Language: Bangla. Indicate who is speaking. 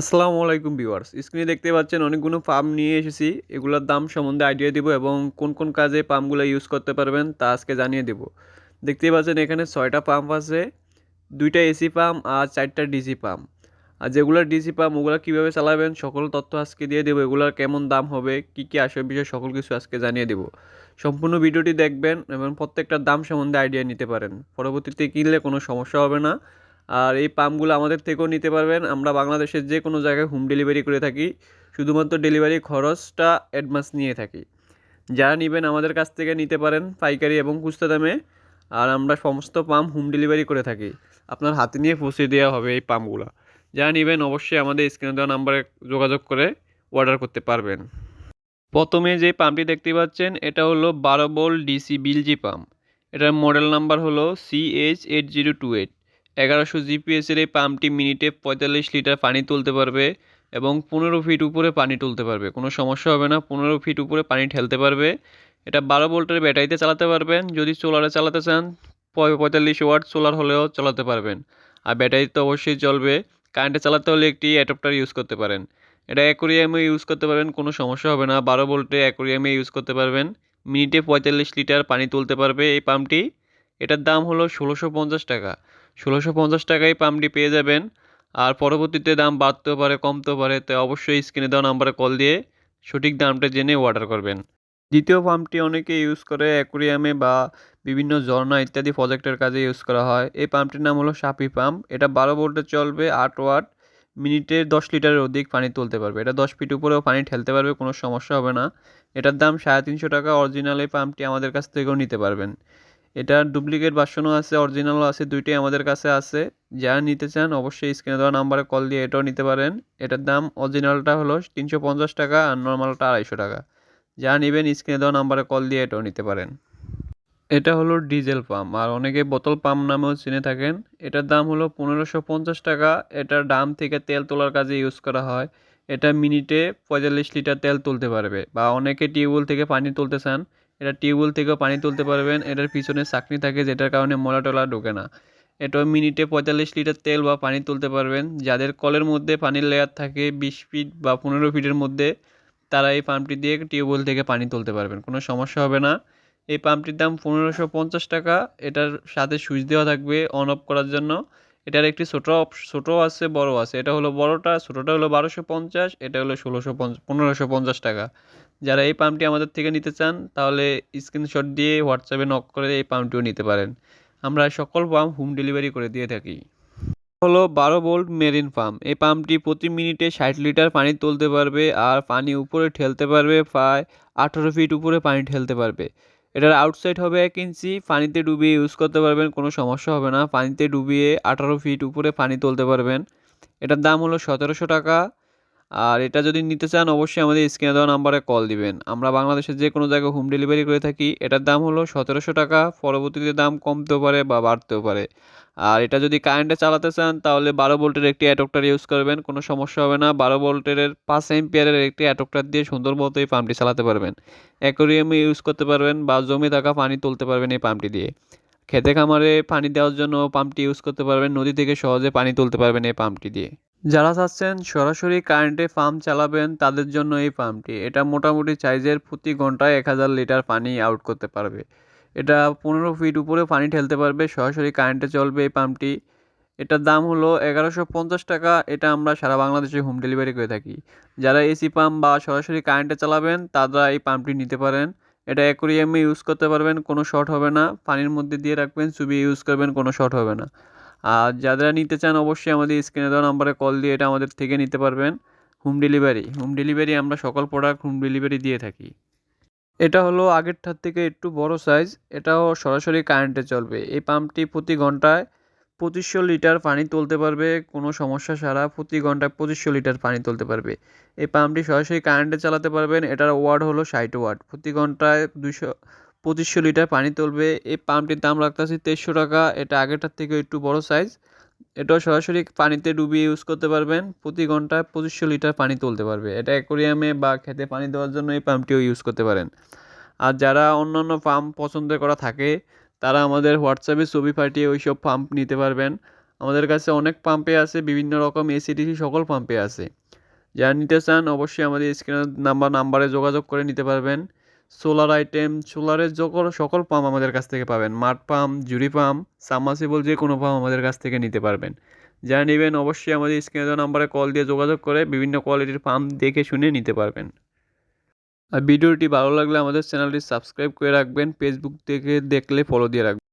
Speaker 1: আসসালামু আলাইকুম ভিউয়ার্স। স্ক্রিনে দেখতে পাচ্ছেন অনেকগুলো পাম্প নিয়ে এসেছি। এগুলোর দাম সম্বন্ধে আইডিয়া দিব এবং কোন কোন কাজে পাম্পগুলো ইউজ করতে পারবেন তা আজকে জানিয়ে দেব। দেখতেই পাচ্ছেন এখানে ছয়টা পাম্প আছে, দুইটা এসি পাম্প আর চারটা ডিসি পাম্প। আর যেগুলো ডিসি পাম্প, ওগুলো কীভাবে চালাবেন, সকল তথ্য আজকে দিয়ে দেবো। এগুলোর কেমন দাম হবে, কী কী আসবে বিষয়, সকল কিছু আজকে জানিয়ে দেবো। সম্পূর্ণ ভিডিওটি দেখবেন এবং প্রত্যেকটার দাম সম্বন্ধে আইডিয়া নিতে পারেন। পরবর্তীতে কিনলে কোনো সমস্যা হবে না। আর এই পাম্পগুলো আমাদের থেকেও নিতে পারবেন। আমরা বাংলাদেশের যে কোনো জায়গায় হোম ডেলিভারি করে থাকি। শুধুমাত্র ডেলিভারি খরচটা অ্যাডভান্স নিয়ে থাকি। যারা নেবেন আমাদের কাছ থেকে নিতে পারেন পাইকারি এবং খুচরা দামে। আর আমরা সমস্ত পাম্প হোম ডেলিভারি করে থাকি। আপনার হাতে নিয়ে পৌঁছে দেওয়া হবে এই পাম্পগুলো। যারা নেবেন অবশ্যই আমাদের স্ক্রিনে দেওয়া নাম্বারে যোগাযোগ করে অর্ডার করতে পারবেন। প্রথমে যে পাম্পটি দেখতে পাচ্ছেন, এটা হলো বারো বোল ডিসি বিলজি পাম্প। এটার মডেল নাম্বার হলো CH eight zero two eight এগারোশো জিপিএসের এই পাম্পটি মিনিটে পঁয়তাল্লিশ লিটার পানি তুলতে পারবে এবং পনেরো ফিট উপরে পানি তুলতে পারবে। কোনো সমস্যা হবে না, পনেরো ফিট উপরে পানি ঠেলতে পারবে। এটা বারো ভোল্টের ব্যাটারিতে চালাতে পারবেন, যদি সোলারে চালাতে চান, পঁয়- পঁয়তাল্লিশ ওয়াট সোলার হলেও চালাতে পারবেন। আর ব্যাটারি তো অবশ্যই চলবে কারেন্টে চালাতে হলে একটি অ্যাডপ্টার ইউজ করতে পারেন। এটা অ্যাকোরিয়ামে ইউজ করতে পারবেন, কোনো সমস্যা হবে না, বারো ভোল্টে অ্যাকোরিয়ামে ইউজ করতে পারবেন। মিনিটে পঁয়তাল্লিশ লিটার পানি তুলতে পারবে এই পাম্পটি। এটার দাম হলো ষোলোশো পঞ্চাশ টাকা। ষোলোশো পঞ্চাশ টাকায় পাম্পটি পেয়ে যাবেন। আর পরবর্তীতে দাম বাড়তেও পারে, কমতেও পারে, তাই অবশ্যই স্ক্রিনে দেওয়া নাম্বারে কল দিয়ে সঠিক দামটা জেনে অর্ডার করবেন। দ্বিতীয় পাম্পটি অনেকে ইউজ করে অ্যাকুরিয়ামে বা বিভিন্ন ঝর্ণা ইত্যাদি প্রজেক্টের কাজে ইউজ করা হয়। এই পাম্পটির নাম হলো সাপি পাম্প। এটা বারো ভোল্টে চলবে, আট ওয়াট, মিনিটে দশ লিটারের অধিক পানি তুলতে পারবে। এটা দশ ফিট উপরেও পানি ঠেলতে পারবে, কোনো সমস্যা হবে না। এটার দাম সাড়ে তিনশো টাকা। অরিজিনাল এই পাম্পটি আমাদের কাছ থেকেও নিতে পারবেন। এটার ডুপ্লিকেট ভার্সনও আছে অরিজিনালও আছে, দুইটাই আমাদের কাছে আছে। যারা নিতে চান অবশ্যই স্ক্রিনে দেওয়া নাম্বারে কল দিয়ে এটাও নিতে পারেন। এটার দাম অরিজিনালটা হলো তিনশো পঞ্চাশ টাকা আর নর্মালটা আড়াইশো টাকা। যা নেবেন স্ক্রিনে দেওয়া নাম্বারে কল দিয়ে এটাও নিতে পারেন। এটা হলো ডিজেল পাম্প আর অনেকে বোতল পাম্প নামেও চিনে থাকেন। এটার দাম হলো পনেরোশো পঞ্চাশ টাকা। এটার দাম থেকে তেল তোলার কাজে ইউজ করা হয়। এটা মিনিটে পঁয়তাল্লিশ লিটার তেল তুলতে পারবে, বা অনেকে টিউবওয়েল থেকে পানি তুলতে চান। এটা টিউবওয়েল থেকেও পানি তুলতে পারবেন। এটার পিছনে চাকনি থাকে যেটার কারণে ময়লা টলা ঢোকে না। এটা মিনিটে পঁয়তাল্লিশ লিটার তেল বা পানি তুলতে পারবেন। যাদের কলের মধ্যে পানির লেয়ার থাকে, বিশ ফিট বা পনেরো ফিটের মধ্যে, তারা এই পাম্পটি দিয়ে টিউবওয়েল থেকে পানি তুলতে পারবেন। কোনো সমস্যা হবে না। এই পাম্পটির দাম পনেরোশো পঞ্চাশ টাকা। এটার সাথে সুইচ দেওয়া থাকবে অন অফ করার জন্য। এটার একটি ছোটো ছোটো আছে, বড় আছে। এটা হলো বড়টা, ছোটোটা হলো বারোশো পঞ্চাশ, এটা হলো ষোলোশো পনেরোশো পঞ্চাশ টাকা। যারা এই পাম্পটি আমাদের থেকে নিতে চান, তাহলে স্ক্রিনশট দিয়ে হোয়াটসঅ্যাপে নক করে এই পাম্পটিও নিতে পারেন। আমরা সকল পাম্প হোম ডেলিভারি করে দিয়ে থাকি। হলো বারো ভোল্ট মেরিন পাম্প। এই পাম্পটি প্রতি মিনিটে ষাট লিটার পানি তুলতে পারবে, আর পানি উপরে ঠেলতে পারবে, প্রায় আঠারো ফিট উপরে পানি ঠেলতে পারবে। এটার আউটসাইড হবে এক ইঞ্চি পানিতে ডুবিয়ে ইউজ করতে পারবেন, কোনো সমস্যা হবে না। পানিতে ডুবিয়ে আঠারো ফিট উপরে পানি তুলতে পারবেন। এটার দাম হলো সতেরোশো টাকা। আর এটা যদি নিতে চান, অবশ্যই আমাদের স্ক্রিনে দেওয়া নাম্বারে কল দিবেন। আমরা বাংলাদেশের যে কোনো জায়গায় হোম ডেলিভারি করে থাকি। এটার দাম হলো সতেরোশো টাকা। পরবর্তীতে দাম কমতেও পারে বা বাড়তেও পারে। আর এটা যদি কারেন্টে চালাতে চান, তাহলে বারো ভোল্টের একটি অ্যাডপ্টার ইউজ করবেন। কোনো সমস্যা হবে না। বারো ভোল্টের পাঁচ এম্পিয়ারের একটি অ্যাডপ্টার দিয়ে সুন্দর মতো এই পাম্পটি চালাতে পারবেন। অ্যাকোরিয়ামে ইউজ করতে পারবেন বা জমে থাকা পানি তুলতে পারবেন এই পাম্পটি দিয়ে। খেতে খামারে পানি দেওয়ার জন্য পাম্পটি ইউজ করতে পারবেন। নদী থেকে সহজে পানি তুলতে পারবেন এই পাম্পটি দিয়ে। যারা চাচ্ছেন সরাসরি কারেন্টে পাম্প চালাবেন, তাদের জন্য এই পাম্পটি এটা মোটামুটি সাইজের প্রতি ঘন্টায় এক হাজার লিটার পানি আউট করতে পারবে। এটা পনেরো ফিট উপরে পানি ঠেলতে পারবে, সরাসরি কারেন্টে চলবে এই পাম্পটি এটার দাম হলো এগারোশো পঞ্চাশ টাকা, এটা আমরা সারা বাংলাদেশে হোম ডেলিভারি করে থাকি। যারা এসি পাম্প বা সরাসরি কারেন্টে চালাবেন, তারা এই পাম্পটি নিতে পারেন। এটা অ্যাকোরিয়ামে ইউজ করতে পারবেন, কোনো শর্ট হবে না। পানির মধ্যে দিয়ে রাখবেন, চুবিয়ে ইউজ করবেন, কোনো শর্ট হবে না। আর যারা নিতে চান অবশ্যই আমাদের স্ক্রিনে দেওয়া নাম্বারে কল দিয়ে এটা আমাদের থেকে নিতে পারবেন। Home delivery. হোম ডেলিভারি আমরা সকল প্রোডাক্ট হোম ডেলিভারি দিয়ে থাকি। এটা হলো আগের আগেরটার থেকে একটু বড় সাইজ এটাও সরাসরি কারেন্টে চলবে। এই পাম্পটি প্রতি ঘন্টায় পঁচিশশো লিটার পানি তুলতে পারবে। কোনো সমস্যা ছাড়া প্রতি ঘন্টায় পঁচিশশো লিটার পানি তুলতে পারবে। এই পাম্পটি সরাসরি কারেন্টে চালাতে পারবেন। এটার ওয়ার্ড হলো ষাট ওয়াট প্রতি ঘন্টায় দুশো পঁচিশশো লিটার পানি তুলবে। এই পাম্পটির দাম রাখতেছি তেইশশো টাকা। এটা আগেরটার থেকে একটু বড় সাইজ এটাও সরাসরি পানিতে ডুবিয়ে ইউজ করতে পারবেন। প্রতি ঘন্টায় পঁচিশশো লিটার পানি তুলতে পারবে। এটা অ্যাকোরিয়ামে বা খেতে পানি দেওয়ার জন্য এই পাম্পটিও ইউজ করতে পারেন। আর যারা অন্যান্য পাম্প পছন্দ করা থাকে, তারা আমাদের হোয়াটসঅ্যাপে ছবি পাঠিয়ে ওই সব পাম্প নিতে পারবেন। আমাদের কাছে অনেক পাম্পে আছে, বিভিন্ন রকম এসিডিসি সকল পাম্পে আছে। যারা নিতে চান, অবশ্যই আমাদের স্ক্রিনের নাম্বার, নাম্বারে যোগাযোগ করে নিতে পারবেন। সোলার আইটেম, সোলারের যখন সকল পাম্প আমাদের কাছ থেকে পাবেন। মাঠ পাম্প জুরি পাম্প সাবমার্সিবল যে কোনো পাম্প আমাদের কাছ থেকে নিতে পারবেন। যারা নেবেন অবশ্যই আমাদের স্ক্রিনে নাম্বারে কল দিয়ে যোগাযোগ করে বিভিন্ন কোয়ালিটির পাম্প দেখে শুনে নিতে পারবেন। আর ভিডিওটি ভালো লাগলে আমাদের চ্যানেলটি সাবস্ক্রাইব করে রাখবেন। ফেসবুক থেকে দেখলে ফলো দিয়ে রাখবেন।